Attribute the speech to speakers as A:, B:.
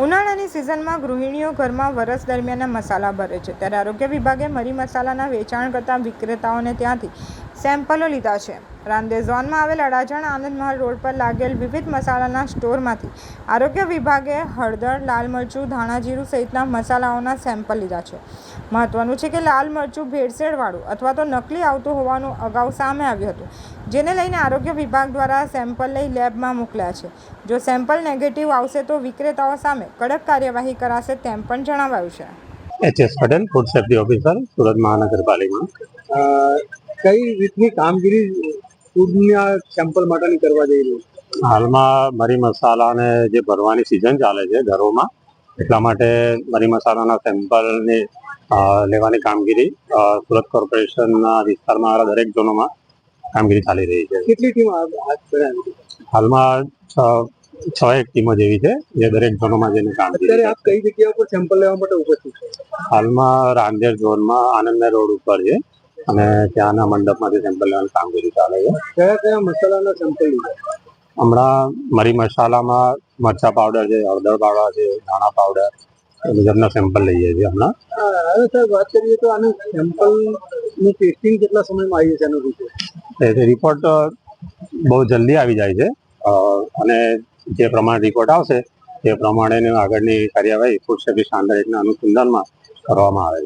A: ઉનાળાની સિઝનમાં ગૃહિણીઓ ઘરમાં વરસ દરમિયાન મસાલા ભરે છે. ત્યારે આરોગ્ય વિભાગે મરી મસાલાના વેચાણ કરતા વિક્રેતાઓને ત્યાંથી સેમ્પલો લીધા છે. ઝોનમાં આવેલ અડાજણ આનંદ મહલ રોડ પર લાગેલ વિવિધ મસાલાના સ્ટોરમાંથી આરોગ્ય વિભાગે હળદર લાલ મરચું ધાણા જીરું સહિતના મસાલાઓના સેમ્પલ લીધા છે. મહત્વનું છે કે લાલ મરચું ભેળસેળવાળું અથવા તો નકલી આવતું હોવાનું અગાઉ સામે આવ્યું હતું જેને લઈને આરોગ્ય વિભાગ દ્વારા સેમ્પલ લઈ લેબમાં મોકલ્યા છે. જો સેમ્પલ નેગેટિવ આવશે તો વિક્રેતાઓ સામે કડક કાર્યવાહી કરાશે તેમ પણ જણાવાયું છે.
B: HS Patel food safety officer Surat મહાનગરપાલિકા.
C: કઈ રીતની કામગીરી ફૂડના સેમ્પલ માટેની કરવા જઈ રહી છે?
B: હાલમાં મરી મસાલાને જે ભરવાની સિઝન ચાલે છે ઘરોમાં એટલા માટે મરી મસાલાના સેમ્પલની લેવાની કામગીરી સુરત કોર્પોરેશનના વિસ્તારમાં દરેક ઝોનોમાં કામગીરી ચાલી રહી છે.
C: કેટલી ટીમ?
B: હાલમાં છ છ એક ટીમો જેવી છે જે દરેક ઝોનોમાં જઈને કામ
C: અત્યારે આપ કઈ જગ્યા ઉપર સેમ્પલ લેવા માટે ઉપસ્થિત છે?
B: હાલમાં રાંદેર ઝોનમાં આનંદના રોડ ઉપર છે. અને ત્યાંના મંડપમાંથી સેમ્પલ લેવાની કામગીરી ચાલે છે.
C: કયા કયા મસાલાના સેમ્પલ લીધા?
B: હમણાં મરી મસાલામાં મરચા પાવડર છે હળદર પાવડર છે ધાણા પાવડર એ મુજબના સેમ્પલ લઈએ છીએ હમણાં.
C: હવે સાહેબ વાત કરીએ તો આનું સેમ્પલનું ટેસ્ટિંગ કેટલા સમયમાં આવી જશે એનું રિપોર્ટ
B: રિપોર્ટ બહુ જલ્દી આવી જાય છે. અને જે પ્રમાણે રિપોર્ટ આવશે તે પ્રમાણેની આગળની કાર્યવાહી ફૂડ સર્વિસ સ્ટાન્ડર્ડના અનુસંધાનમાં કરવામાં આવે છે.